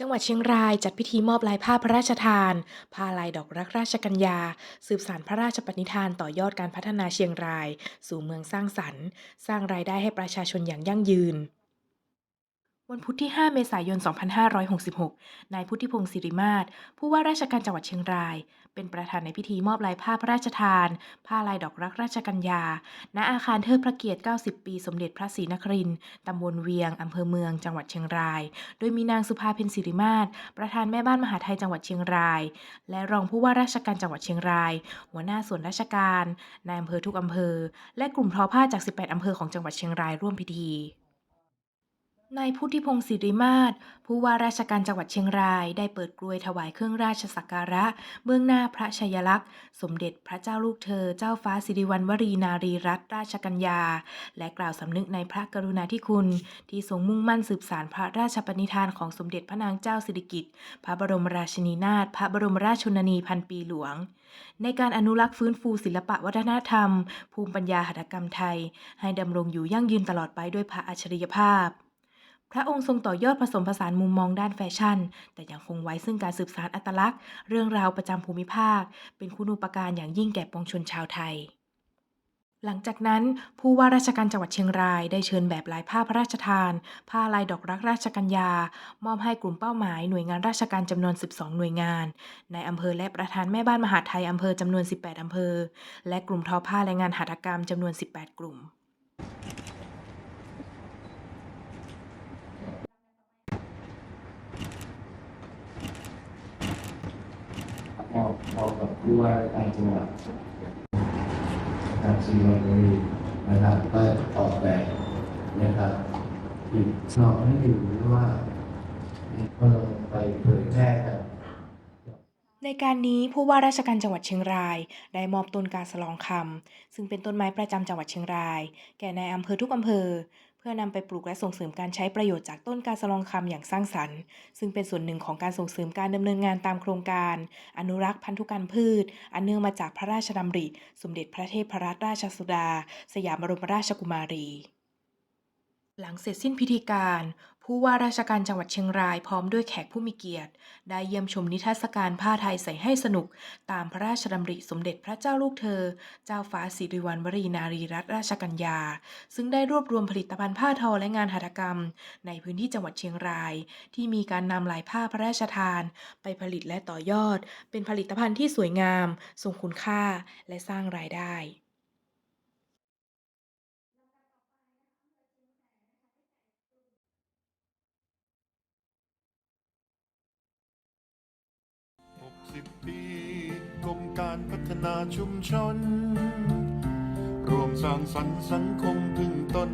จังหวัดเชียงรายจัดพิธีมอบลายผ้าพระราชทาน ผ้าลายดอกรักราชกัญญา สืบสานพระราชปณิธานต่อยอดการพัฒนาเชียงราย สู่เมืองสร้างสรรค์ สร้างรายได้ให้ประชาชนอย่างยั่งยืน วันพุธที่ 5 เมษายน 2566 นายพุทธิพงศ์สิริมาศ ผู้ว่าราชการจังหวัดเชียงราย เป็นประธานในพิธีมอบลายผ้าพระราชทาน ผ้าลายดอกรักราชกัญญา ณ อาคารเทิดพระเกียรติ 90 ปี สมเด็จพระศรีนครินทร์ตำบลเวียง อำเภอเมือง จังหวัดเชียงราย โดยมีนางสุภาเพ็ญศิริมาศ ประธานแม่บ้านมหาไทยจังหวัดเชียงราย และรองผู้ว่าราชการจังหวัดเชียงราย หัวหน้าส่วนราชการ นายอำเภอทุกอำเภอ และกลุ่มทอผ้าจาก 18 อำเภอของจังหวัดเชียงรายร่วมพิธี นายพุทธิพงศ์สิริมาศผู้ว่าราชการจังหวัดเชียงราย ได้เปิดกลวยถวายเครื่องราชสักการะ เบื้องหน้าพระชัยลักษณ์ สมเด็จพระเจ้าลูกเธอ เจ้าฟ้าสิริวัณวรีนารีรัตนราชกัญญา และกล่าวสำนึกในพระกรุณาธิคุณ ที่ทรงมุ่งมั่นสืบสานพระราชปณิธานของสมเด็จพระนางเจ้าสิริกิติ์พระบรมราชินีนาถพระบรมราชชนนีพันปีหลวง ในการอนุรักษ์ฟื้นฟูศิลปะวัฒนธรรม ภูมิปัญญาหัตถกรรมไทย ให้ดำรงอยู่ยั่งยืนตลอดไปด้วยพระอัจฉริยภาพ พระองค์ทรงต่อยอดผสมผสานมุมมองด้านแฟชั่น แต่ยังคงไว้ซึ่งการสืบสานอัตลักษณ์ เรื่องราวประจำภูมิภาค เป็นคุณูปการอย่างยิ่งแก่ปวงชนชาวไทยหลังจากนั้น ผู้ว่าราชการจังหวัดเชียงรายได้เชิญแบบลายผ้าพระราชทาน ผ้าลายดอกรักราชกัญญา มอบให้กลุ่มเป้าหมายหน่วยงานราชการจำนวน 12 หน่วยงาน ในอำเภอและประธานแม่บ้านมหาไทยอำเภอจำนวน 18 อำเภอ และกลุ่มทอผ้าและงานหัตถกรรมจำนวน 18 กลุ่ม มอบมอบกับผู้ว่าราชการจังหวัดทางซีโนรีนะครับก็ออกแบบนะครับอีกนอกให้ดูว่าพอเราไปเผยแพร่กันในการนี้ผู้ว่าราชการจังหวัดเชียงราย ได้มอบต้นกาสลองคำซึ่งเป็นต้นไม้ประจำจังหวัดเชียงราย แก่ในายอำเภอทุกอำเภอเพื่อนำไปปลูกและส่งเสริมการใช้ประโยชน์จากต้นกาสะลองคำอย่างสร้างสรรค์ ซึ่งเป็นส่วนหนึ่งของการส่งเสริมการดำเนินงานตามโครงการ อนุรักษ์พันธุกรรมพืช อันเนื่องมาจากพระราชดำริ สมเด็จพระเทพรัตนราชสุดา สยามบรมราชกุมารี หลังเสร็จสิ้นพิธีการ ผู้ว่าราชการจังหวัดเชียงรายพร้อมด้วยแขกผู้มีเกียรติ ได้เยี่ยมชมนิทรรศการผ้าไทยใส่ให้สนุก ตามพระราชดำริสมเด็จพระเจ้าลูกเธอ เจ้าฟ้าสิริวัณวรีนารีรัตนราชกัญญา ซึ่งได้รวบรวมผลิตภัณฑ์ผ้าทอและงานหัตถกรรม ในพื้นที่จังหวัดเชียงราย ที่มีการนำลายผ้าพระราชทาน ไปผลิตและต่อยอด เป็นผลิตภัณฑ์ที่สวยงามทรงคุณค่า และสร้างรายได้ การพัฒนาชุมชน รวมสร้างสรรค์สังคมพึ่งตน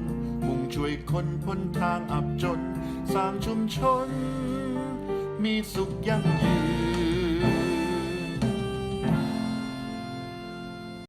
มุ่งช่วยคนพ้นทางอับจน สร้างชุมชน มีสุขยั่งยืน